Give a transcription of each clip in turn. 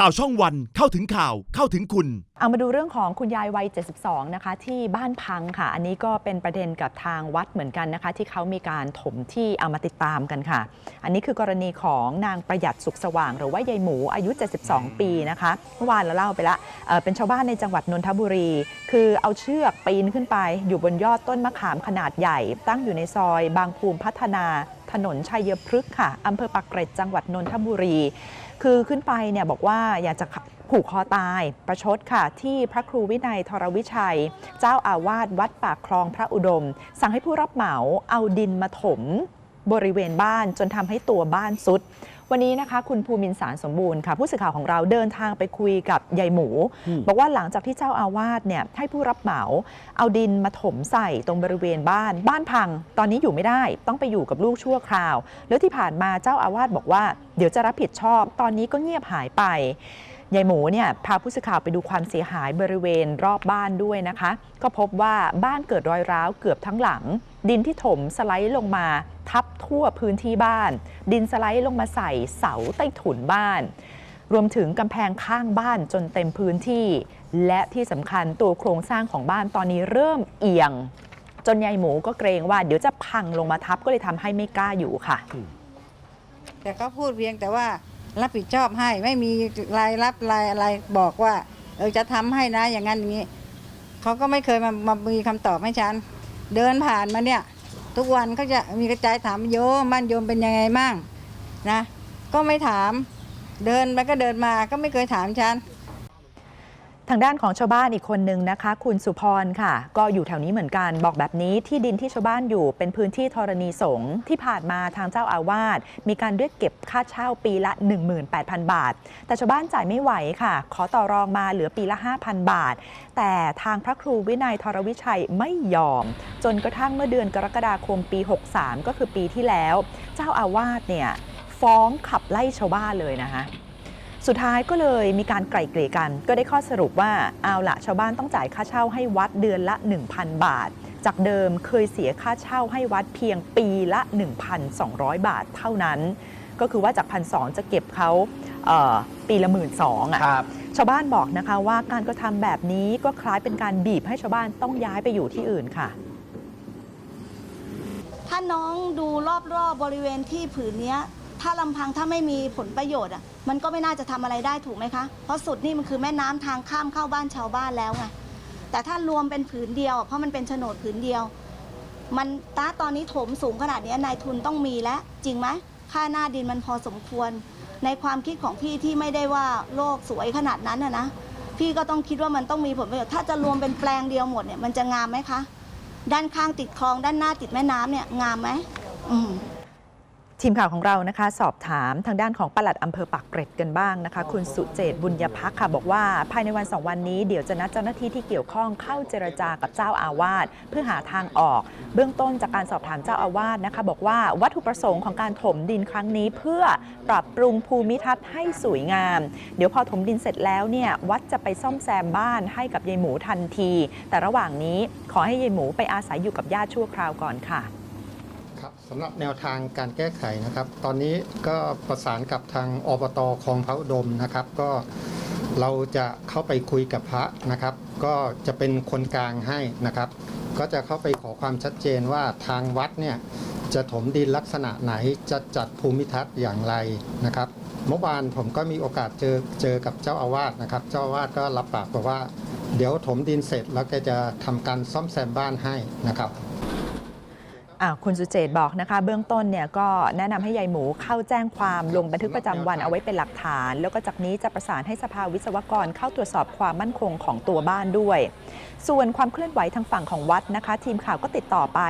ข่าวช่องวันเข้าถึงข่าวเข้าถึงคุณ เอามาดูเรื่องของคุณยายวัย 72 นะคะ ที่บ้านพังค่ะ อันนี้ก็เป็นประเด็นกับทางวัดเหมือนกันนะคะ ที่เขามีการถมที่เอามาติดตามกันค่ะ อันนี้คือกรณีของนางประหยัดสุขสว่าง หรือว่ายายหมูอายุ 72 ปีนะคะเมื่อวานเราเล่าไปละเเป็นชาวบ้านในจังหวัดนนทบุรี คือเอาเชือกปีนขึ้นไป อยู่บนยอดต้นมะขามขนาดใหญ่ ตั้งอยู่ในซอย บางภูมิพัฒนาถนนชัยพฤกษ์ค่ะอำเภอปากเกร็ดจังหวัดนนทบุรี คือขึ้นไปเนี่ยบอกว่าอยากจะผูกคอตายประชดค่ะ ที่พระครูวินัยทรวิชัย เจ้าอาวาสวัดปากคลองพระอุดม สั่งให้ผู้รับเหมาเอาดินมาถมบริเวณบ้านจนทำให้ตัวบ้านสุด วันนี้นะคะคุณภูมินทร์สารสมบูรณ์ค่ะผู้สื่อข่าวของเราเดินทางไปคุยกับยายหมูอืมบอกว่าหลังจากที่เจ้าอาวาสเนี่ยให้ผู้รับเหมาเอาดินมาถมใส่ตรงบริเวณบ้าน บ้านพัง ตอนนี้อยู่ไม่ได้ต้องไปอยู่กับลูกชั่วคราว แล้วที่ผ่านมาเจ้าอาวาสบอกว่า เดี๋ยวจะรับผิดชอบ ตอนนี้ก็เงียบหายไปยายหมูเนี่ยพาผู้สื่อข่าวไปดูความเสียหายบริเวณรอบบ้านด้วยนะคะ ก็พบว่าบ้านเกิดรอยร้าวเกือบทั้งหลัง ดินที่ถมสไลด์ลงมา ทับทั่วพื้นที่บ้าน ดินสไลด์ลงมาใส่เสาใต้ถุนบ้าน รวมถึงกำแพงข้างบ้านจนเต็มพื้นที่ และที่สำคัญตัวโครงสร้างของบ้านตอนนี้เริ่มเอียง จนยายหมูก็เกรงว่าเดี๋ยวจะพังลงมาทับก็เลยทำให้ไม่กล้าอยู่ค่ะ แต่ก็พูดเพียงแต่ว่ารับผิดชอบให้ไม่มีรายรับรายอะไรบอกว่า เออจะทำให้นะอย่างนั้นอย่างนี้เขาก็ไม่เคยมามามีคำตอบให้ฉัน เดินผ่านมาเนี่ย ทุกวันเขาจะมีกระจายถามโยมบ้านโยมเป็นยังไงมั่งนะ ก็ไม่ถาม เดินไปก็เดินมาก็ไม่เคยถามฉัน ทางด้านของชาวบ้านอีกคนนึงนะคะ คุณสุพรค่ะ ก็อยู่แถวนี้เหมือนกันบอกแบบนี้ที่ดินที่ชาวบ้านอยู่เป็นพื้นที่ธรณีสงฆ์ที่ผ่านมาทางเจ้าอาวาสมีการเรียกเก็บค่าเช่าปีละ 18,000 บาท แต่ชาวบ้านจ่ายไม่ไหวค่ะ ขอต่อรองมาเหลือปีละ 5,000 บาท แต่ทางพระครูวินัยทรวิชัยไม่ยอม จนกระทั่งเมื่อเดือนกรกฎาคมปี 63 ก็คือปีที่แล้ว เจ้าอาวาสเนี่ยฟ้องขับไล่ชาวบ้านเลยนะคะ สุดท้ายก็เลยมีการไกล่เกลี่ยกัน ก็ได้ข้อสรุปว่าเอาละชาวบ้านต้องจ่ายค่าเช่าให้วัดเดือนละ 1,000 บาท จากเดิมเคยเสียค่าเช่าให้วัดเพียงปีละ 1,200 บาทเท่านั้น ก็คือว่าจากพันสจะเก็บเขาเอ่อปีละหมื่นสองอะครับชาวบ้านบอกนะคะว่าการกระทำแบบนี้ก็คล้ายเป็นการบีบให้ชาวบ้านต้องย้ายไปอยู่ที่อื่นค่ะถ้าน้องดูรอบๆบบริเวณที่ผืนเนี้ย ถ้าลำพังถ้าไม่มีผลประโยชน์อะมันก็ไม่น่าจะทำอะไรได้ถูกไหมคะ เพราะสุดนี่มันคือแม่น้ำทางข้ามเข้าบ้านชาวบ้านแล้วไงแต่ถ้ารวมเป็นผืนเดียวอะเพราะมันเป็นโฉนดผืนเดียว มันตาตอนนี้ถมสูงขนาดนี้นายทุนต้องมีแล้วจริงไหมค่าหน้าดินมันพอสมควร ในความคิดของพี่ที่ไม่ได้ว่าโลกสวยขนาดนั้นอะนะพี่ก็ต้องคิดว่ามันต้องมีผลประโยชน์ถ้าจะรวมเป็นแปลงเดียวหมดเนี่ยมันจะงามไหมคะ ด้านข้างติดคลองด้านหน้าติดแม่น้ำเนี่ยงามไหมอืม ทีมข่าวของเรานะคะสอบถามทางด้านของปลัดอำเภอปากเกร็ดกันบ้างนะคะ คุณสุเจตบุญยพักค่ะบอกว่า ภายในวันสองวันนี้เดี๋ยวจะนัดเจ้าหน้าที่ที่เกี่ยวข้องเข้าเจรจากับเจ้าอาวาสเพื่อหาทางออก เบื้องต้นจากการสอบถามเจ้าอาวาสนะคะ บอกว่าวัตถุประสงค์ของการถมดินครั้งนี้ เพื่อปรับปรุงภูมิทัศน์ให้สวยงาม เดี๋ยวพอถมดินเสร็จแล้วเนี่ยวัดจะไปซ่อมแซมบ้านให้กับยายหมูทันที แต่ระหว่างนี้ขอให้ยายหมูไปอาศัยอยู่กับญาติชั่วคราวก่อนค่ะ ครับสำหรับแนวทางการแก้ไขนะครับ ตอนนี้ก็ประสานกับทางอบตคลองพระอุดมนะครับ ก็เราจะเข้าไปคุยกับพระนะครับ ก็จะเป็นคนกลางให้นะครับ ก็จะเข้าไปขอความชัดเจนว่าทางวัดเนี่ยจะถมดินลักษณะไหนจะจัดภูมิทัศน์อย่างไรนะครับเมื่อวานผมก็มีโอกาสเจอเจอกับเจ้าอาวาสนะครับ เจ้าอาวาสก็รับปากบอกว่า เดี๋ยวถมดินเสร็จแล้วแกจะทำการซ่อมแซมบ้านให้นะครับ คุณสุเจตบอกนะคะเบื้องต้นเนี่ยก็แนะนำให้ยายหมูเข้าแจ้งความลงบันทึกประจำวันเอาไว้เป็นหลักฐาน แล้วก็จากนี้จะประสานให้สภาวิศวกรเข้าตรวจสอบความมั่นคงของตัวบ้านด้วย ส่วนความเคลื่อนไหวทางฝั่งของวัดนะคะ ทีมข่าวก็ติดต่อไป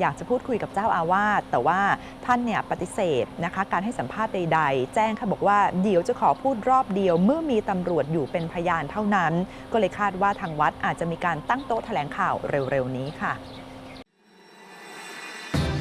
อยากจะพูดคุยกับเจ้าอาวาสแต่ว่าท่านเนี่ยปฏิเสธนะคะการให้สัมภาษณ์ใด ๆ แจ้งค่ะบอกว่าเดี๋ยวจะขอพูดรอบเดียว เมื่อมีตำรวจอยู่เป็นพยานเท่านั้น ก็เลยคาดว่าทางวัดอาจจะมีการตั้งโต๊ะแถลงข่าวเร็วๆนี้ค่ะ